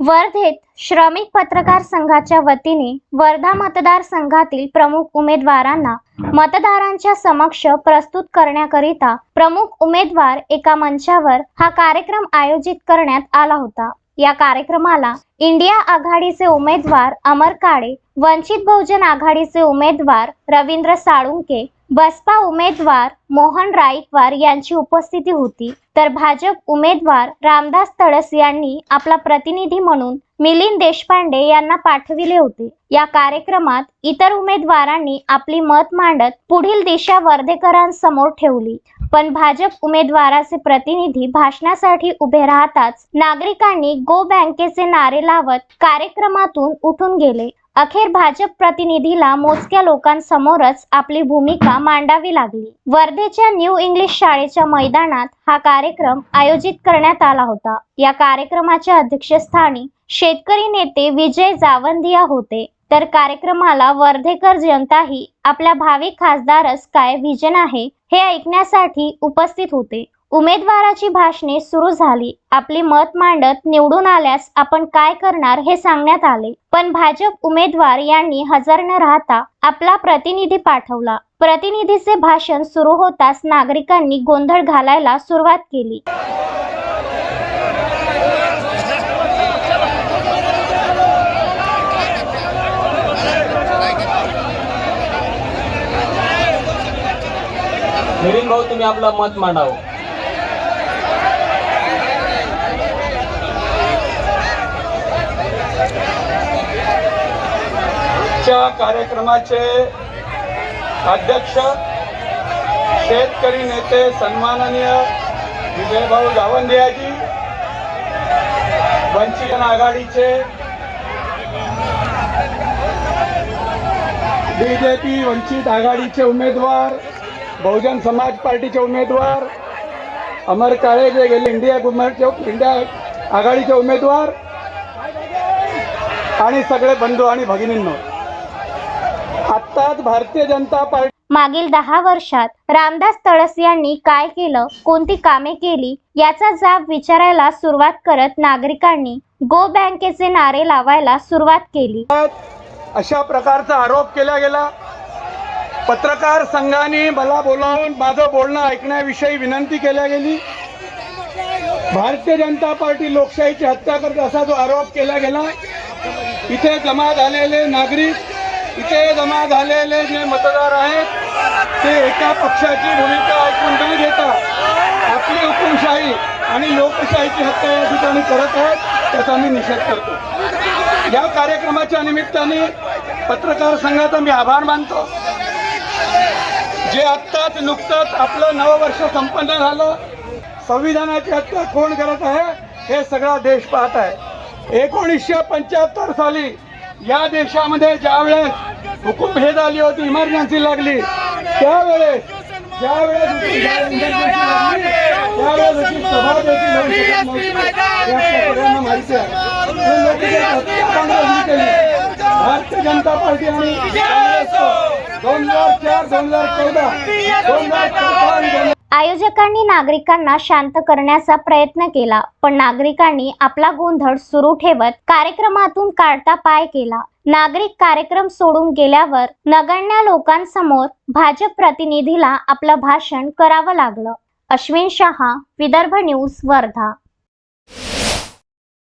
वर्धेत श्रमिक पत्रकार संघाच्या वतीने वर्धा मतदारसंघातील प्रमुख उमेदवारांना मतदारांच्या समक्ष प्रस्तुत करण्याकरिता प्रमुख उमेदवार एका मंचावर हा कार्यक्रम आयोजित करण्यात आला होता. या कार्यक्रमाला इंडिया आघाडीचे उमेदवार अमर काळे वंचित बहुजन आघाडीचे उमेदवार रवींद्र साळुंके बसपा उमेदवार मोहन राईकवार यांची उपस्थिती होती. तर भाजप उमेदवार रामदास तडस यांनी आपला प्रतिनिधी म्हणून मिलिंद देशपांडे यांना पाठविले होते. या कार्यक्रमात इतर उमेदवारांनी आपली मत मांडत पुढील दिशा वर्धेकरांसमोर ठेवली. पण भाजप उमेदवाराचे प्रतिनिधी भाषणासाठी उभे राहताच नागरिकांनी गो बँकेचे नारे लावत कार्यक्रमातून उठून गेले. अखेर भाजप प्रतिनिधीला मोजक्या लोकांसमोरच आपली भूमिका मांडावी लागली. वर्धेच्या न्यू इंग्लिश शाळेच्या मैदानात हा कार्यक्रम आयोजित करण्यात आला होता. या कार्यक्रमाच्या अध्यक्षस्थानी शेतकरी नेते विजय जावंदिया होते. तर कार्यक्रमाला वर्धेकर जनताही आपल्या भावी खासदारच काय विजन आहे हे ऐकण्यासाठी उपस्थित होते. उमेदवाराची भाषणे सुरू झाली. आपली मत मांडत निवडून आल्यास आपण काय करणार हे सांगण्यात आले. पण भाजप उमेदवार यांनी हजर न राहता आपला प्रतिनिधी पाठवला. प्रतिनिधीचे भाषण सुरू होताच नागरिकांनी गोंधळ घालायला सुरुवात केली. भाऊ तुम्ही आपलं मत मांडावं. आजच्या कार्यक्रमाचे अध्यक्ष शेतकरी नेते सन्माननीय विजयभाऊ गावंदियाजी वंचित आघाडीचे बीजेपी वंचित आघाडीचे उमेदवार बहुजन समाज पार्टीचे उमेदवार अमर काळे जे गेले इंडिया गुमरचे इंडिया आघाडीचे उमेदवार आणि सगळे बंधू आणि भगिनींनो. आत्ताच भारतीय जनता पार्टी मागील दहा वर्षात रामदास तळस यांनी काय केलं कोणती कामे केली याचा जाब विचारायला सुरुवात करत नागरिकांनी गो बँकेचे नारे लावायला सुरुवात केली. अशा प्रकारचा आरोप केला गेला. पत्रकार संघाने मला बोलावून माझं बोलणं ऐकण्याविषयी विनंती केल्या गेली. भारतीय जनता पार्टी लोकशाहीची हत्या करते असा जो आरोप केला गेला इथे जमा झालेले नागरिक इथे जमा झालेले जे मतदार आहेत ते एका पक्षाची भूमिका ऐकून न घेता. आपली हुकुमशाही आणि लोकशाहीची हत्या या ठिकाणी करत आहेत त्याचा मी निषेध करतो. या कार्यक्रमाच्या निमित्ताने पत्रकार संघाचा मी आभार मानतो. जे आत्ताच नुकतंच आपलं नववर्ष संपन्न झालं संविधानाची हत्या कोण करत आहे हे सगळा देश पाहत आहे. एकोणीसशे पंच्याहत्तर साली या देशामध्ये ज्यावेळेस हुकुमभेद आली होती इमर्जन्सी लागली त्यावेळेस. हे सगळ्यांना माहिती आहे. भारतीय जनता पार्टी आणि दोन हजार चार दोन हजार चौदा दोन हजार आयोजकांनी नागरिकांना शांत करण्याचा प्रयत्न केला पण नागरिकांनी आपला गोंधळ सुरू ठेवत कार्यक्रमातून काढता पाय केला. नागरिक कार्यक्रम सोडून गेल्यावर नगण्य लोकांसमोर भाजप प्रतिनिधीला आपलं भाषण करावं लागलं. अश्विन शहा विदर्भ न्यूज वर्धा.